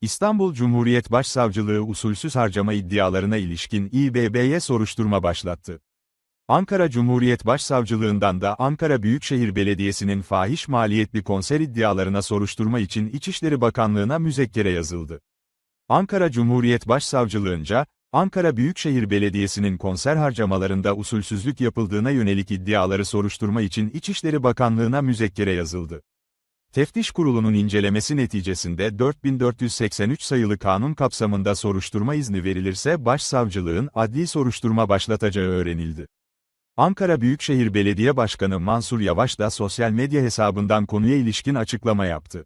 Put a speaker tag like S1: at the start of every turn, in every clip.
S1: İstanbul Cumhuriyet Başsavcılığı usulsüz harcama iddialarına ilişkin İBB'ye soruşturma başlattı. Ankara Cumhuriyet Başsavcılığından da Ankara Büyükşehir Belediyesi'nin fahiş maliyetli konser iddialarına soruşturma için İçişleri Bakanlığı'na müzekkere yazıldı. Ankara Cumhuriyet Başsavcılığınca, Ankara Büyükşehir Belediyesi'nin konser harcamalarında usulsüzlük yapıldığına yönelik iddiaları soruşturma için İçişleri Bakanlığı'na müzekkere yazıldı. Teftiş Kurulu'nun incelemesi neticesinde 4483 sayılı kanun kapsamında soruşturma izni verilirse başsavcılığın adli soruşturma başlatacağı öğrenildi. Ankara Büyükşehir Belediye Başkanı Mansur Yavaş da sosyal medya hesabından konuya ilişkin açıklama yaptı.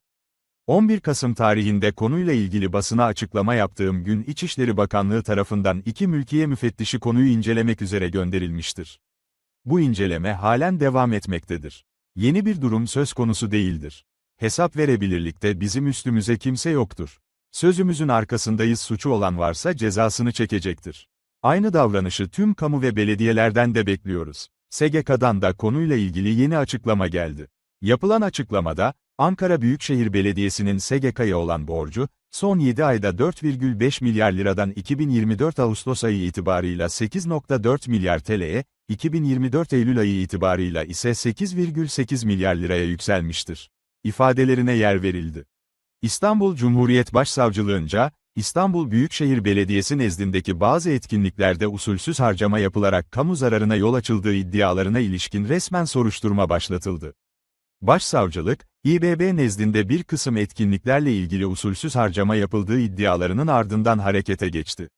S1: 11 Kasım tarihinde konuyla ilgili basına açıklama yaptığım gün İçişleri Bakanlığı tarafından iki mülkiye müfettişi konuyu incelemek üzere gönderilmiştir. Bu inceleme halen devam etmektedir. Yeni bir durum söz konusu değildir. Hesap verebilirlikte bizim üstümüze kimse yoktur. Sözümüzün arkasındayız suçu olan varsa cezasını çekecektir. Aynı davranışı tüm kamu ve belediyelerden de bekliyoruz. SGK'dan da konuyla ilgili yeni açıklama geldi. Yapılan açıklamada, Ankara Büyükşehir Belediyesi'nin SGK'ya olan borcu, son 7 ayda 4,5 milyar liradan 2024 Ağustos ayı itibarıyla 8.4 milyar TL'ye, 2024 Eylül ayı itibarıyla ise 8,8 milyar liraya yükselmiştir. İfadelerine yer verildi. İstanbul Cumhuriyet Başsavcılığınca, İstanbul Büyükşehir Belediyesi nezdindeki bazı etkinliklerde usulsüz harcama yapılarak kamu zararına yol açıldığı iddialarına ilişkin resmen soruşturma başlatıldı. Başsavcılık, İBB nezdinde bir kısım etkinliklerle ilgili usulsüz harcama yapıldığı iddialarının ardından harekete geçti.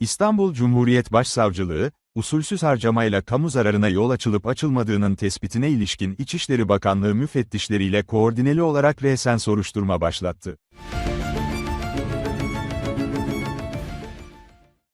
S1: İstanbul Cumhuriyet Başsavcılığı, usulsüz harcamayla kamu zararına yol açılıp açılmadığının tespitine ilişkin İçişleri Bakanlığı müfettişleriyle koordineli olarak resen soruşturma başlattı.